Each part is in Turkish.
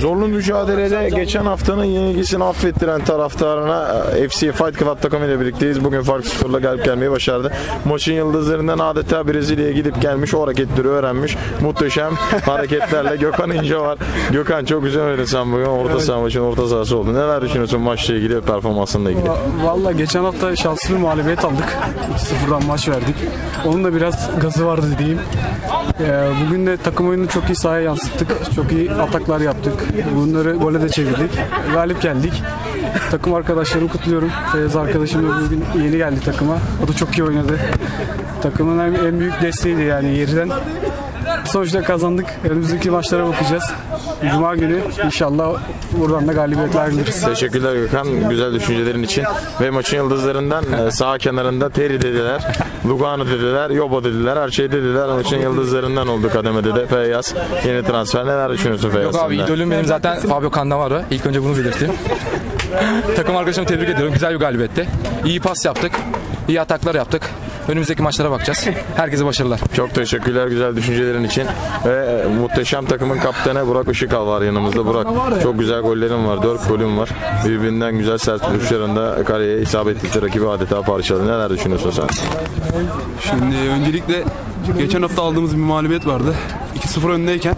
Zorlu mücadelede geçen haftanın yenilgisini affettiren taraftarına e, FC Fight Club takımıyla birlikteyiz. Bugün farklı skorla galip gelmeyi başardı. Maçın yıldızlarından adeta Brezilya'ya gidip gelmiş, o hareketleri öğrenmiş. Muhteşem hareketlerle Gökhan İnce var. Gökhan çok güzel oynadın sen bugün. Orta saha maçın orta sahası oldu. Neler düşünüyorsun maçla ilgili, performansınla ilgili? Valla geçen hafta şanslı bir mağlubiyet aldık. 2-0'dan maç verdik. Onun da biraz gazı vardı diyeyim. Ee, bugün de takım oyununu çok iyi sahaya yansıttık. Çok iyi ataklar yaptık. Bunları gole de çevirdik. Galip geldik. Takım arkadaşlarımı kutluyorum. Feyyaz arkadaşım da bugün yeni geldi takıma. O da çok iyi oynadı. Takımın en, büyük desteğiydi yani yerden. Sonuçta kazandık. Önümüzdeki maçlara bakacağız. Cuma günü inşallah buradan da galibiyetle ayrılırız. Teşekkürler Gökhan güzel düşüncelerin için. Ve maçın yıldızlarından e, sağ kenarında Terry dediler, Lugano dediler, Yobo dediler, her şey dediler. Maçın yıldızlarından oldu kademede de Feyyaz. Yeni transfer neler düşünüyorsun Feyyaz? Yok abi idolüm benim zaten Fabio Cannavaro. İlk önce bunu belirteyim. Takım arkadaşımı tebrik ediyorum. Güzel bir galibiyetti. İyi pas yaptık. iyi ataklar yaptık. Önümüzdeki maçlara bakacağız. Herkese başarılar. Çok teşekkürler güzel düşüncelerin için. Ve e, muhteşem takımın kaptanı Burak Işıkal var yanımızda. Burak çok güzel gollerin var. 4 golün var. Birbirinden güzel sert vuruşlarında kaleye isabet etti. Rakibi adeta parçaladı. Neler düşünüyorsun sen? Şimdi öncelikle geçen hafta aldığımız bir mağlubiyet vardı. 2-0 öndeyken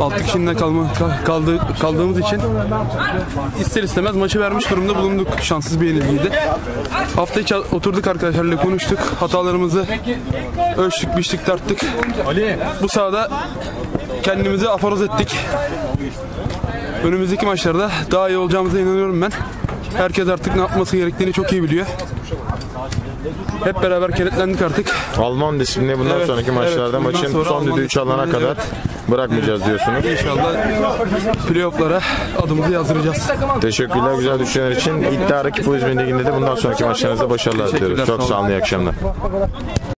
6 kişinin kalma, ka- kaldı, kaldığımız için ister istemez maçı vermiş durumda bulunduk. Şanssız bir yenilgiydi. Hafta içi oturduk arkadaşlarla konuştuk. Hatalarımızı ölçtük, biçtik, tarttık. Bu sahada kendimizi aforoz ettik. Önümüzdeki maçlarda daha iyi olacağımıza inanıyorum ben. Herkes artık ne yapması gerektiğini çok iyi biliyor. Hep beraber kenetlendik artık. Alman disiplini bundan Evet, sonraki evet. maçlarda Bundan maçın sonra son düdüğü çalana kadar evet. Bırakmayacağız diyorsunuz. İnşallah playofflara adımızı yazdıracağız. Teşekkürler güzel düşünceler için. İddia Rakip Bu İzmir Ligi'nde de bundan sonraki maçlarınızda başarılar diliyoruz. Çok sağ olun iyi akşamlar.